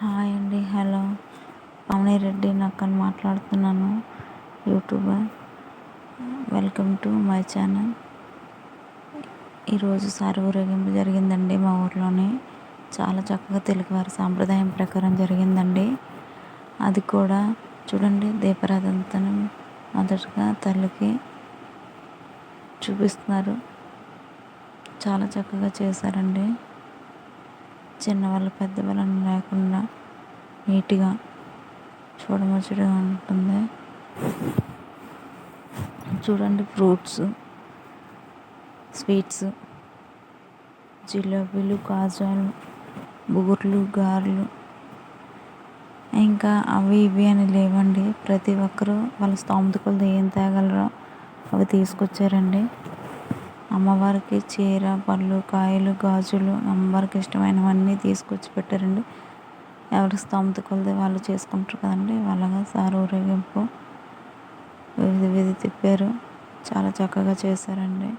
Hi అండి hello. Reddy Nakkani మాట్లాడుతున్నాను YouTuber. Welcome to my channel. ఈరోజు సారి ఊరేగింపు జరిగిందండి మా ఊర్లోనే. చాలా చక్కగా తెలుగువారి సాంప్రదాయం ప్రకారం జరిగిందండి. అది కూడా చూడండి దీపారాధనతో మొదటగా తల్లికి చూపిస్తున్నారు. చాలా చక్కగా చేశారండి. చిన్నవాళ్ళు పెద్దవాళ్ళని లేకుండా నీట్గా చూడముచ్చటగా ఉంటుంది. చూడండి ఫ్రూట్స్ స్వీట్స్ జిలేబీలు కాజాలు బూర్లు గారెలు. ఇంకా అవి ఇవి అని లేవండి. ప్రతి ఒక్కరూ వాళ్ళ స్తోమత కొలది ఏం తేగలరో అవి తీసుకొచ్చారండి. అమ్మవారికి చీర పళ్ళు కాయలు గాజులు అమ్మవారికి ఇష్టమైనవన్నీ తీసుకొచ్చి పెట్టారండి. ఎవరి స్తోమత కొలది వాళ్ళు చేసుకుంటారు కదండి. అలాగా సార్ ఊరేగింపు వివిధ విధి తిప్పారు. చాలా చక్కగా చేశారండి.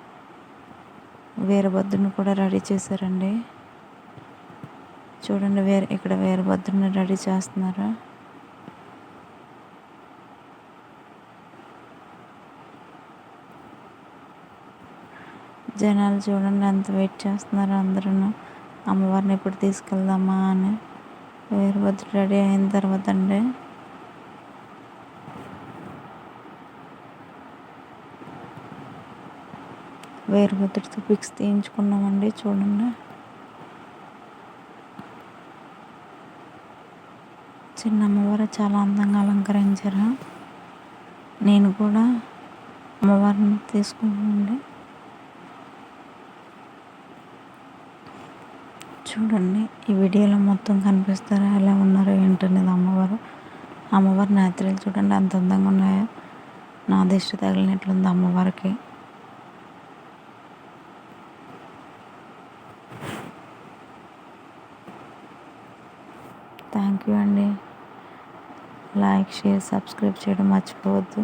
వీరభద్రుని కూడా రెడీ చేశారండి. చూడండి వేరే ఇక్కడ వీరభద్రుని రెడీ చేస్తున్నారు? జనాలు చూడండి ఎంత వెయిట్ చేస్తున్నారు అందరూ అమ్మవారిని ఎప్పుడు తీసుకెళ్దామా అని. వీరభద్రుడు రెడీ అయిన తర్వాత అండి. వీరభద్రుడితో పిక్స్ తీయించుకున్నామండి చూడండి. చిన్న అమ్మవారు చాలా అందంగా అలంకరించారు. నేను కూడా అమ్మవారిని తీసుకున్నానండి చూడండి ఈ వీడియోలో మొత్తం కనిపిస్తారా? ఎలా ఉన్నారో ఏంటనేది అమ్మవారు. అమ్మవారి నేత్రాలు చూడండి అంత అందంగా ఉన్నాయో. నా దిష్టి తగిలినట్లుంది అమ్మవారికి. థ్యాంక్ యూ అండి. లైక్ షేర్ సబ్స్క్రైబ్ చేయడం మర్చిపోవద్దు.